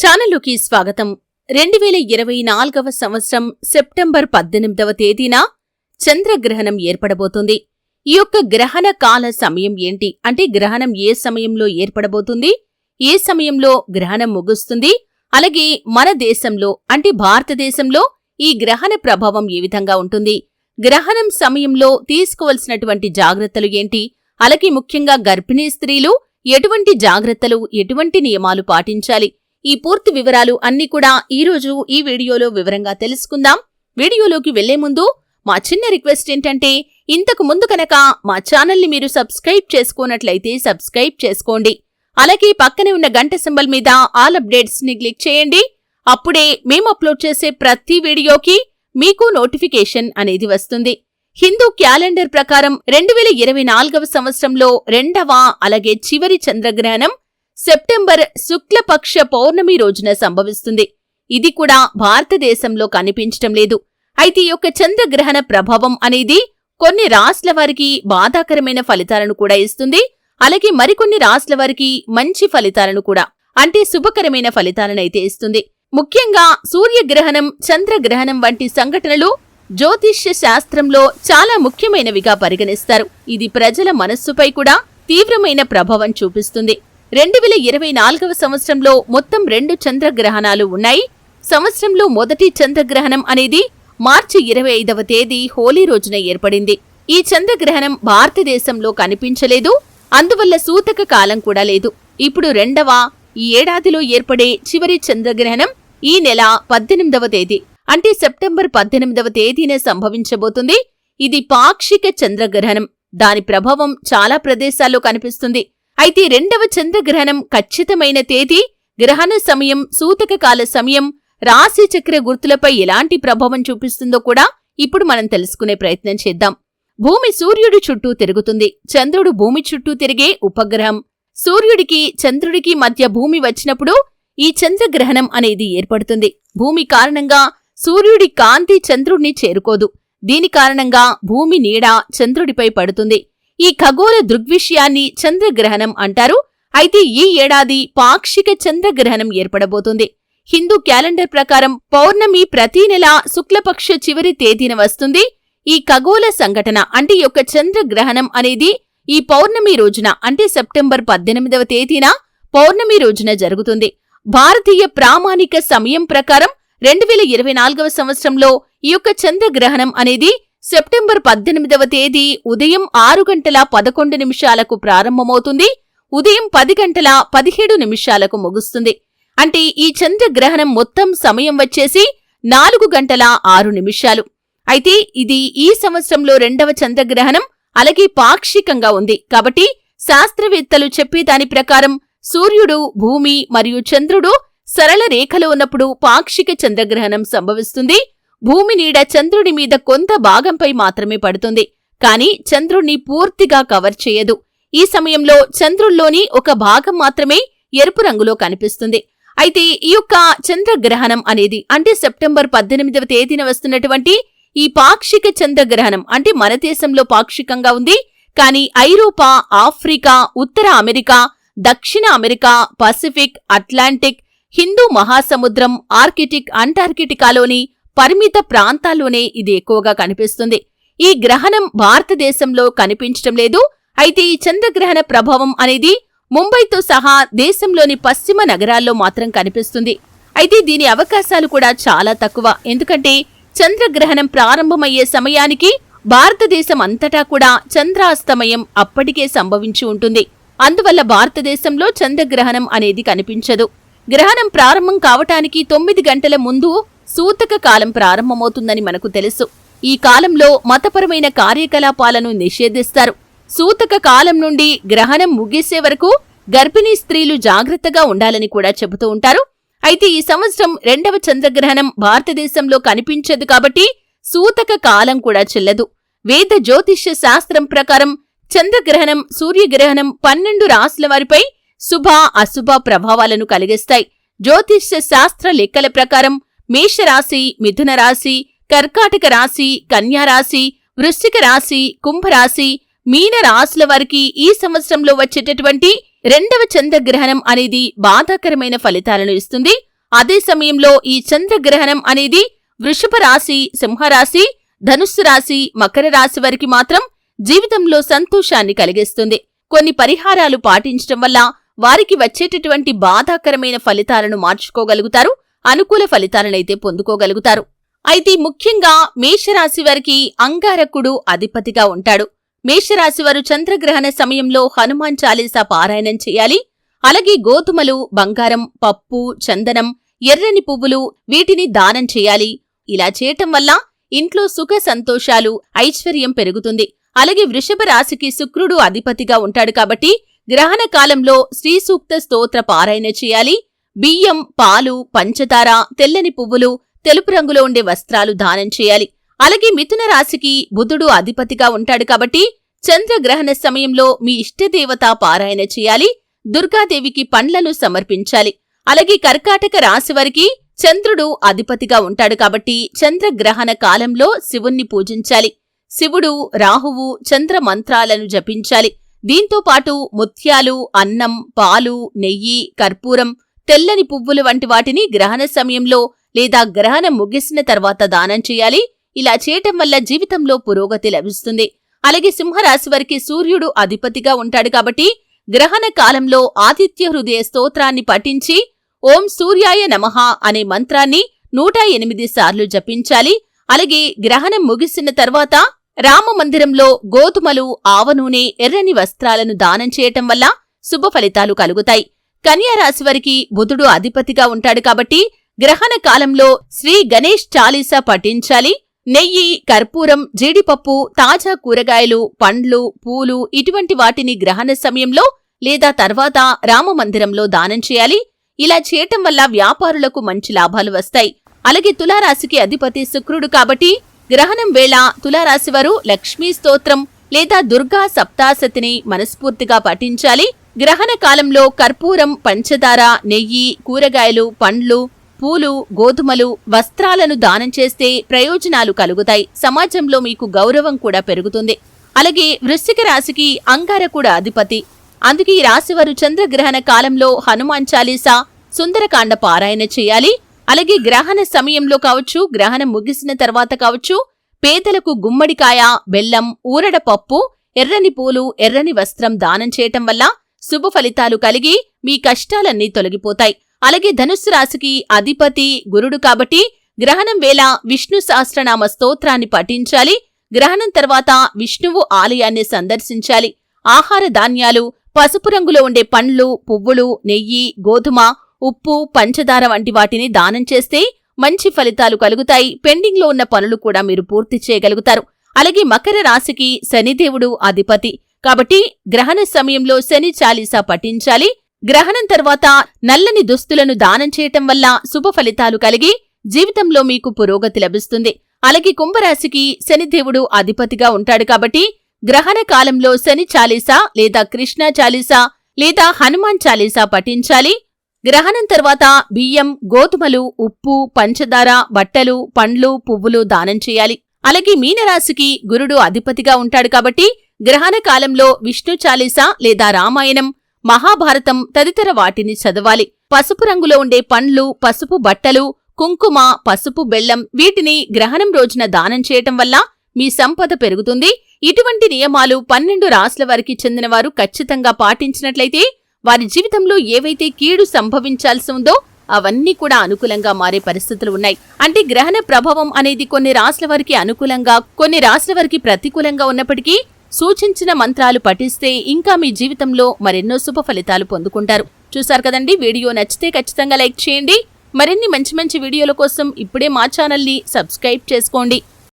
ఛానల్లోకి స్వాగతం. రెండు వేల ఇరవై నాలుగవ సంవత్సరం సెప్టెంబర్ పద్దెనిమిదవ తేదీన చంద్రగ్రహణం ఏర్పడబోతుంది. ఈ యొక్క గ్రహణ కాల సమయం ఏంటి? అంటే గ్రహణం ఏ సమయంలో ఏర్పడబోతుంది? ఏ సమయంలో గ్రహణం ముగుస్తుంది? అలాగే మన దేశంలో అంటే భారతదేశంలో ఈ గ్రహణ ప్రభావం ఏ విధంగా ఉంటుంది? గ్రహణం సమయంలో తీసుకోవలసినటువంటి జాగ్రత్తలు ఏంటి? అలాగే ముఖ్యంగా గర్భిణీ స్త్రీలు ఎటువంటి జాగ్రత్తలు ఎటువంటి నియమాలు పాటించాలి? ఈ పూర్తి వివరాలు అన్ని కూడా ఈరోజు ఈ వీడియోలో వివరంగా తెలుసుకుందాం. వీడియోలోకి వెళ్ళే ముందు మా చిన్న రిక్వెస్ట్ ఏంటంటే ఇంతకు ముందు కనుక మా ఛానల్ని మీరు సబ్స్క్రైబ్ చేసుకోనట్లయితే సబ్స్క్రైబ్ చేసుకోండి. అలాగే పక్కనే ఉన్న గంట సింబల్ మీద ఆల్ అప్డేట్స్ని క్లిక్ చేయండి. అప్పుడే మేము అప్లోడ్ చేసే ప్రతి వీడియోకి మీకు నోటిఫికేషన్ అనేది వస్తుంది. హిందూ క్యాలెండర్ ప్రకారం రెండు వేల ఇరవై నాలుగవ సంవత్సరంలో రెండవ అలాగే చివరి చంద్రగ్రహణం సెప్టెంబర్ శుక్లపక్ష పౌర్ణమి రోజున సంభవిస్తుంది. ఇది కూడా భారతదేశంలో కనిపించటం లేదు. అయితే ఈ యొక్క చంద్రగ్రహణ ప్రభావం అనేది కొన్ని రాష్ట్ర వారికి బాధాకరమైన ఫలితాలను కూడా ఇస్తుంది. అలాగే మరికొన్ని రాష్ట్ర వారికి మంచి ఫలితాలను కూడా అంటే శుభకరమైన ఫలితాలనైతే ఇస్తుంది. ముఖ్యంగా సూర్యగ్రహణం చంద్రగ్రహణం వంటి సంఘటనలు జ్యోతిష్య శాస్త్రంలో చాలా ముఖ్యమైనవిగా పరిగణిస్తారు. ఇది ప్రజల మనస్సుపై కూడా తీవ్రమైన ప్రభావం చూపిస్తుంది. రెండు వేల ఇరవై నాలుగవ సంవత్సరంలో మొత్తం రెండు చంద్రగ్రహణాలు ఉన్నాయి. సంవత్సరంలో మొదటి చంద్రగ్రహణం అనేది మార్చి ఇరవై ఐదవ తేదీ హోలీ రోజున ఏర్పడింది. ఈ చంద్రగ్రహణం భారతదేశంలో కనిపించలేదు. అందువల్ల సూతక కాలం కూడా లేదు. ఇప్పుడు రెండవ ఈ ఏడాదిలో ఏర్పడే చివరి చంద్రగ్రహణం ఈ నెల పద్దెనిమిదవ తేదీ. అంటే సెప్టెంబర్ పద్దెనిమిదవ తేదీన సంభవించబోతుంది. ఇది పాక్షిక చంద్రగ్రహణం. దాని ప్రభావం చాలా ప్రదేశాల్లో కనిపిస్తుంది. అయితే రెండవ చంద్రగ్రహణం ఖచ్చితమైన తేదీ గ్రహణ సమయం సూతక కాల సమయం రాశి చక్ర గుర్తులపై ఎలాంటి ప్రభావం చూపిస్తుందో కూడా ఇప్పుడు మనం తెలుసుకునే ప్రయత్నం చేద్దాం. భూమి సూర్యుడి చుట్టూ తిరుగుతుంది. చంద్రుడు భూమి చుట్టూ తిరిగే ఉపగ్రహం. సూర్యుడికి చంద్రుడికి మధ్య భూమి వచ్చినప్పుడు ఈ చంద్రగ్రహణం అనేది ఏర్పడుతుంది. భూమి కారణంగా సూర్యుడి కాంతి చంద్రుడిని చేరుకోదు. దీని కారణంగా భూమి నీడ చంద్రుడిపై పడుతుంది. ఈ ఖగోళ దృగ్విషయాన్ని చంద్రగ్రహణం అంటారు. అయితే ఈ ఏడాది పాక్షిక చంద్రగ్రహణం ఏర్పడబోతుంది. హిందూ క్యాలెండర్ ప్రకారం పౌర్ణమి ప్రతి నెల శుక్లపక్ష చివరి తేదీన వస్తుంది. ఈ ఖగోళ సంఘటన అంటే యొక్క చంద్రగ్రహణం అనేది ఈ పౌర్ణమి రోజున అంటే సెప్టెంబర్ పద్దెనిమిదవ తేదీన పౌర్ణమి రోజున జరుగుతుంది. భారతీయ ప్రామాణిక సమయం ప్రకారం రెండు వేల ఇరవై నాలుగవ సంవత్సరంలో ఈ యొక్క చంద్రగ్రహణం అనేది సెప్టెంబర్ పద్దెనిమిదవ తేదీ ఉదయం ఆరు గంటల పదకొండు నిమిషాలకు ప్రారంభమవుతుంది. ఉదయం పది గంటల పదిహేడు నిమిషాలకు ముగుస్తుంది. అంటే ఈ చంద్రగ్రహణం మొత్తం సమయం వచ్చేసి నాలుగు గంటల ఆరు నిమిషాలు. అయితే ఇది ఈ సంవత్సరంలో రెండవ చంద్రగ్రహణం అలాగే పాక్షికంగా ఉంది. కాబట్టి శాస్త్రవేత్తలు చెప్పే దాని ప్రకారం సూర్యుడు భూమి మరియు చంద్రుడు సరళ రేఖలో ఉన్నప్పుడు పాక్షిక చంద్రగ్రహణం సంభవిస్తుంది. భూమి నీడ చంద్రుడి మీద కొంత భాగంపై మాత్రమే పడుతుంది. కాని చంద్రుణ్ణి పూర్తిగా కవర్ చేయదు. ఈ సమయంలో చంద్రుల్లోని ఒక భాగం మాత్రమే ఎరుపు రంగులో కనిపిస్తుంది. అయితే ఈ యొక్క చంద్రగ్రహణం అనేది అంటే సెప్టెంబర్ పద్దెనిమిదవ తేదీన వస్తున్నటువంటి ఈ పాక్షిక చంద్రగ్రహణం అంటే మన దేశంలో పాక్షికంగా ఉంది. కానీ ఐరోపా ఆఫ్రికా ఉత్తర అమెరికా దక్షిణ అమెరికా పసిఫిక్ అట్లాంటిక్ హిందూ మహాసముద్రం ఆర్కిటిక్ అంటార్కిటికాలోని పరిమిత ప్రాంతాల్లోనే ఇది ఎక్కువగా కనిపిస్తుంది. ఈ గ్రహణం భారతదేశంలో కనిపించటం లేదు. అయితే ఈ చంద్రగ్రహణ ప్రభావం అనేది ముంబైతో సహా దేశంలోని పశ్చిమ నగరాల్లో మాత్రం కనిపిస్తుంది. అయితే దీని అవకాశాలు కూడా చాలా తక్కువ. ఎందుకంటే చంద్రగ్రహణం ప్రారంభమయ్యే సమయానికి భారతదేశం అంతటా కూడా చంద్రాస్తమయం అప్పటికే సంభవించి ఉంటుంది. అందువల్ల భారతదేశంలో చంద్రగ్రహణం అనేది కనిపించదు. గ్రహణం ప్రారంభం కావటానికి తొమ్మిది గంటల ముందు సూతక కాలం ప్రారంభమవుతుందని మనకు తెలుసు. ఈ కాలంలో మతపరమైన కార్యకలాపాలను నిషేధిస్తారు. సూతక కాలం నుండి గ్రహణం ముగిసే వరకు గర్భిణీ స్త్రీలు జాగ్రత్తగా ఉండాలని కూడా చెబుతూ ఉంటారు. అయితే ఈ సంవత్సరం రెండవ చంద్రగ్రహణం భారతదేశంలో కనిపించదు కాబట్టి సూతక కాలం కూడా చెల్లదు. వేద జ్యోతిష్య శాస్త్రం ప్రకారం చంద్రగ్రహణం సూర్యగ్రహణం పన్నెండు రాశుల వారిపై శుభ అశుభ ప్రభావాలను కలిగిస్తాయి. జ్యోతిష్య శాస్త్ర లెక్కల ప్రకారం మేషరాశి మిథున రాశి కర్కాటక రాశి కన్యారాశి వృశ్చిక రాశి కుంభరాశి మీన రాశుల వారికి ఈ సంవత్సరంలో వచ్చేటటువంటి రెండవ చంద్రగ్రహణం అనేది బాధాకరమైన ఫలితాలను ఇస్తుంది. అదే సమయంలో ఈ చంద్రగ్రహణం అనేది వృషభ రాశి సింహరాశి ధనుస్సు రాశి మకర రాశి వారికి మాత్రం జీవితంలో సంతోషాన్ని కలిగిస్తుంది. కొన్ని పరిహారాలు పాటించటం వల్ల వారికి వచ్చేటటువంటి బాధాకరమైన ఫలితాలను మార్చుకోగలుగుతారు. అనుకూల ఫలితాలనైతే పొందుకోగలుగుతారు. అయితే ముఖ్యంగా మేషరాశి వారికి అంగారకుడు అధిపతిగా ఉంటాడు. మేషరాశివారు చంద్రగ్రహణ సమయంలో హనుమాన్ చాలీసా పారాయణం చేయాలి. అలాగే గోధుమలు బంగారం పప్పు చందనం ఎర్రని పువ్వులు వీటిని దానం చేయాలి. ఇలా చేయటం వల్ల ఇంట్లో సుఖ సంతోషాలు ఐశ్వర్యం పెరుగుతుంది. అలాగే వృషభ రాశికి శుక్రుడు అధిపతిగా ఉంటాడు కాబట్టి గ్రహణ కాలంలో శ్రీ సూక్త స్తోత్ర పారాయణ చేయాలి. బియ్యం పాలు పంచదార తెల్లని పువ్వులు తెలుపు రంగులో ఉండే వస్త్రాలు దానం చేయాలి. అలాగే మిథున రాశికి బుధుడు అధిపతిగా ఉంటాడు కాబట్టి చంద్రగ్రహణ సమయంలో మీ ఇష్టదేవత పారాయణ చేయాలి. దుర్గాదేవికి పండ్లను సమర్పించాలి. అలాగే కర్కాటక రాశి వారికి చంద్రుడు అధిపతిగా ఉంటాడు కాబట్టి చంద్రగ్రహణ కాలంలో శివుణ్ణి పూజించాలి. శివుడు రాహువు చంద్ర మంత్రాలను జపించాలి. దీంతో పాటు ముత్యాలు అన్నం పాలు నెయ్యి కర్పూరం తెల్లని పువ్వులు వంటి వాటిని గ్రహణ సమయంలో లేదా గ్రహణం ముగిసిన తర్వాత దానం చేయాలి. ఇలా చేయటం వల్ల జీవితంలో పురోగతి లభిస్తుంది. అలాగే సింహరాశి వారికి సూర్యుడు అధిపతిగా ఉంటాడు కాబట్టి గ్రహణ కాలంలో ఆదిత్య హృదయ స్తోత్రాన్ని పఠించి ఓం సూర్యాయ నమః అనే మంత్రాన్ని నూట ఎనిమిది సార్లు జపించాలి. అలాగే గ్రహణం ముగిసిన తర్వాత రామ మందిరంలో గోధుమలు ఆవనూనె ఎర్రని వస్త్రాలను దానం చేయటం వల్ల శుభ ఫలితాలు కలుగుతాయి. కన్యారాశి వారికి బుధుడు అధిపతిగా ఉంటాడు కాబట్టి గ్రహణ కాలంలో శ్రీ గణేష్ చాలీసా పఠించాలి. నెయ్యి కర్పూరం జీడిపప్పు తాజా కూరగాయలు పండ్లు పూలు ఇటువంటి వాటిని గ్రహణ సమయంలో లేదా తర్వాత రామమందిరంలో దానం చేయాలి. ఇలా చేయటం వల్ల వ్యాపారులకు మంచి లాభాలు వస్తాయి. అలాగే తులారాశికి అధిపతి శుక్రుడు కాబట్టి గ్రహణం వేళ తులారాశివారు లక్ష్మీ స్తోత్రం లేదా దుర్గా సప్తాసతిని మనస్ఫూర్తిగా పఠించాలి. గ్రహణ కాలంలో కర్పూరం పంచదార నెయ్యి కూరగాయలు పండ్లు పూలు గోధుమలు వస్త్రాలను దానం చేస్తే ప్రయోజనాలు కలుగుతాయి. సమాజంలో మీకు గౌరవం కూడా పెరుగుతుంది. అలాగే వృశ్చిక రాశికి అంగారకుడ అధిపతి. అందుకే ఈ రాశివారు చంద్రగ్రహణ కాలంలో హనుమాన్ చాలీసా సుందరకాండ పారాయణ చేయాలి. అలాగే గ్రహణ సమయంలో కావచ్చు గ్రహణం ముగిసిన తర్వాత కావచ్చు పేదలకు గుమ్మడికాయ బెల్లం ఊరడ పప్పు ఎర్రని పూలు ఎర్రని వస్త్రం దానం చేయటం వల్ల శుభ ఫలితాలు కలిగి మీ కష్టాలన్నీ తొలగిపోతాయి. అలాగే ధనుస్సు రాశికి అధిపతి గురుడు కాబట్టి గ్రహణం వేళ విష్ణు సహస్రనామ స్తోత్రాన్ని పఠించాలి. గ్రహణం తర్వాత విష్ణువు ఆలయాన్ని సందర్శించాలి. ఆహార ధాన్యాలు పసుపు రంగులో ఉండే పండ్లు పువ్వులు నెయ్యి గోధుమ ఉప్పు పంచదార వంటి వాటిని దానం చేస్తే మంచి ఫలితాలు కలుగుతాయి. పెండింగ్లో ఉన్న పనులు కూడా మీరు పూర్తి చేయగలుగుతారు. అలాగే మకర రాశికి శనిదేవుడు అధిపతి. కాబట్టి గ్రహణ సమయంలో శని చాలీసా పఠించాలి. గ్రహణం తర్వాత నల్లని దుస్తులను దానం చేయటం వల్ల శుభ ఫలితాలు కలిగి జీవితంలో మీకు పురోగతి లభిస్తుంది. అలాగే కుంభరాశికి శనిదేవుడు అధిపతిగా ఉంటాడు కాబట్టి గ్రహణ కాలంలో శని చాలీసా లేదా కృష్ణ చాలీసా లేదా హనుమాన్ చాలీసా పఠించాలి. గ్రహణం తర్వాత బియ్యం గోధుమలు ఉప్పు పంచదార బట్టలు పండ్లు పువ్వులు దానం చేయాలి. అలాగే మీనరాశికి గురుడు అధిపతిగా ఉంటాడు కాబట్టి గ్రహణ కాలంలో విష్ణు చాలీసా లేదా రామాయణం మహాభారతం తదితర వాటిని చదవాలి. పసుపు రంగులో ఉండే పండ్లు పసుపు బట్టలు కుంకుమ పసుపు బెల్లం వీటిని గ్రహణం రోజున దానం చేయటం వల్ల మీ సంపద పెరుగుతుంది. ఇటువంటి నియమాలు పన్నెండు రాసుల వారికి చెందినవారు ఖచ్చితంగా పాటించినట్లయితే వారి జీవితంలో ఏవైతే కీడు సంభవించాల్సి ఉందో అవన్నీ కూడా అనుకూలంగా మారే పరిస్థితులు ఉన్నాయి. అంటే గ్రహణ ప్రభావం అనేది కొన్ని రాసుల వారికి అనుకూలంగా కొన్ని రాసుల వారికి ప్రతికూలంగా ఉన్నప్పటికీ సూచించిన మంత్రాలు పఠిస్తే ఇంకా మీ జీవితంలో మరెన్నో శుభ ఫలితాలు పొందుకుంటారు. చూసారు కదండి? వీడియో నచ్చితే ఖచ్చితంగా లైక్ చేయండి. మరిన్ని మంచి మంచి వీడియోల కోసం ఇప్పుడే మా ఛానల్ని సబ్స్క్రైబ్ చేసుకోండి.